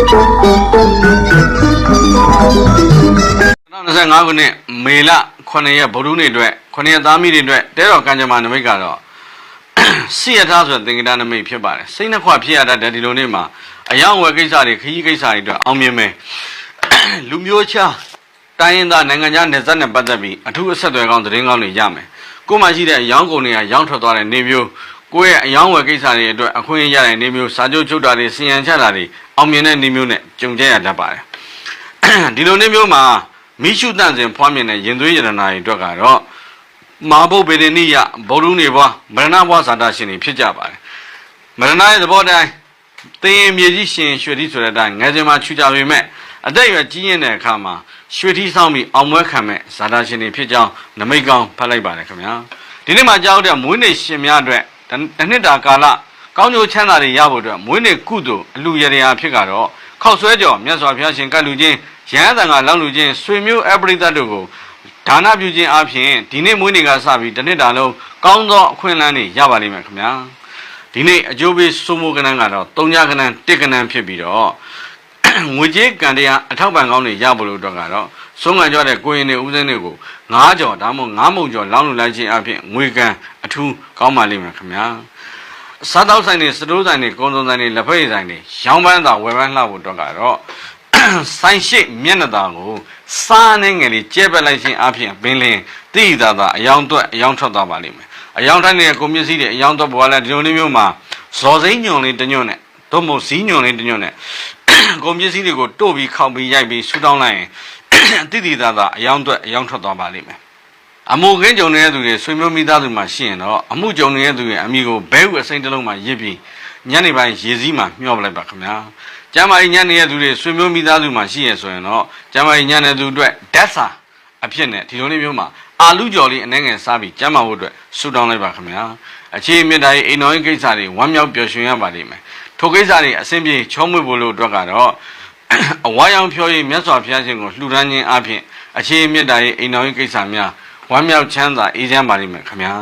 2025ခုနှစ်မေလ9ရက်ဗုဒ္ဓနေ့အတွက်9ရက်သားမိတွေအတွက်တဲတော်ကံကြမ္မာနမိတ်ကတော့စိရထားဆိုတဲ့သင်္ကေတနမိတ်ဖြစ်ပါတယ်စိတ်နှခွဖြစ်ရတတ်တဲ့ဒီလိုနေ့မှာအယောင်ဝယ်ကိစ္စတွေခရီးကိစ္စတွေအတွက်အောင်မြင်မယ်လူမျိုးခြားတိုင်းရင်းသားနိုင်ငံခြားနယ်စပ်နဲ့ပတ်သက်ပြီးအထူးအဆက်အသွယ်ကောင်းသတင်းကောင်းတွေရမယ်ကိုယ်မှရှိတဲ့အယောင်ကုန်တွေကရောင်းထွက်သွားတဲ့နေမျိုး ကိုယ့်ရဲ့အယောင်ဝယ်ကိစ္စတွေအတွက်အခွင့်အရေးရတဲ့နေမျိုးစာချုပ်ချုပ်တာတွေစီယံချတာတွေအောင်မြင်တဲ့နေမျိုးနဲ့ကြုံကြရတတ်ပါတယ်ဒီလိုနေမျိုးမှာမိရှုတန့်စဉ်ဖွားမြင်တဲ့ရင်သွေးရတနာတွေအတွက်ကတော့မာဘုတ်ဗေဒနိယဗုဒ္ဓနေဘွားမရဏဘွားဇာတာရှင်တွေဖြစ်ကြပါတယ်မရဏရဲ့သဘောတိုင်းသင်ရင်မြေကြီးရှင်ရွှေတိဆိုတဲ့အတိုင်းငယ်စဉ်မှာချူကြပေမဲ့အသက်အရွယ်ကြီးရင်တဲ့အခါမှာရွှေတိဆောင်ပြီးအောင်ပွဲခံမဲ့ဇာတာရှင်တွေဖြစ်ကြောင်းနမိတ်ကောင်းဖတ်လိုက်ပါတယ်ခင်ဗျာဒီနေ့မှာကြောက်တဲ့မွေးနေ့ရှင်များအတွက် တစ်နှစ်တာကာလကောင်းကျိုးချမ်းသာတွေရဖို့အတွက်မွေးနေ့ကုသိုလ်အလူရရဖြစ်ကတော့ခောက်ဆွဲကြော်မြတ်စွာဘုရားရှင်ကတ်လူချင်းရဟန်းတန်ကလောင်းလူချင်းဆွေမျိုးအပရိသတ်တို့ကိုဒါနပြုခြင်းအပြင်ဒီနေ့မွေးနေ့ကစပြီးတစ်နှစ်တာလုံးကောင်းသောအခွင့်အလမ်းတွေရပါလိမ့်မယ်ခင်ဗျာဒီနေ့အကျိုးပေးစိုးမိုးကဏ္ဍကတော့၃ညကဏ္ဍ၁ကဏ္ဍဖြစ်ပြီးတော့ငွေကြေးကံတရားအထောက်ပံ့ကောင်းတွေရဖို့လို့အတွက်ကတော့ ဆုံးခံကြတဲ့ကိုရင်တွေဦးစင်းတွေကို၅ကြော်ဒါမှမဟုတ်၅မုံကြော်လောင်းလူလိုက်ခြင်းအပြင်ငွေကံအထူးကောင်းပါလိမ့်မယ်ခင်ဗျာစားတောက်ဆိုင်တွေစတိုးဆိုင်တွေကုန်စုံဆိုင်တွေလက်ဖက်ရည်ဆိုင်တွေရောင်းပန်းတာဝယ်ပန်းလှဖို့အတွက်ကတော့ဆိုင်ရှိမျက်နှာသာကိုစားနေငယ်လေးကျဲပက်လိုက်ခြင်းအပြင်ပင်လင်းတိတိသာသာအယောင်သွက်အယောင်ထွက်သွားပါလိမ့်မယ်အယောင်တိုင်းတဲ့ကုန်ပစ္စည်းတွေအယောင်သွက်ပေါ်လာဒီလိုလေးမျိုးမှာဇော်စိမ့်ညွန်လေးတစ်ညွန့်နဲ့တို့မို့ဇီးညွန်လေးတစ်ညွန့်နဲ့ကုန်ပစ္စည်းတွေကိုတို့ပြီးခောက်ပြီးရိုက်ပြီးဆူတောင်းလိုက်ရင် တိတိသာသာအယောင်သွက်အယောင်ထွက်သွားပါလိမ့်မယ်အမှုခင်းကြုံနေတဲ့သူတွေဆွေမျိုးမိသားစုမှာရှိရင်တော့အမှုကြုံနေတဲ့သူရဲ့အမိကိုဘဲဥအစိမ့်တစ်လုံးမှာရစ်ပြီးညနေပိုင်းရေစည်းမှာမျှောပလိုက်ပါခင်ဗျာကျမ်းမာရေးညနေရဲ့သူတွေဆွေမျိုးမိသားစုမှာရှိရဆိုရင်တော့ကျမ်းမာရေးညနေသူအတွက်ဓာတ်စာအဖြစ်နဲ့ဒီလိုလေးမျိုးမှာအာလူကြော်လေးအနှဲငယ်စားပြီးကျမ်းမာဖို့အတွက်ဆူတောင်းလိုက်ပါခင်ဗျာအခြေအမြင့်တိုင်းအိမ်တော်ရေးကိစ္စတွေဝမ်းမြောက်ပျော်ရွှင်ရပါလိမ့်မယ်ထိုကိစ္စတွေအဆင်ပြေချောမွေ့ဖို့လို့အတွက်ကတော့ အဝါရောင်ဖြောရေးမြတ်စွာဘုရားရှင်ကိုလှူဒန်းခြင်းအပြင်အခြေအမြင့်တိုင်းအိမ်တော်ရေးကိစ္စများဝမ်းမြောက်ချမ်းသာအေးချမ်းပါလိမ့်မယ်ခင်ဗျာ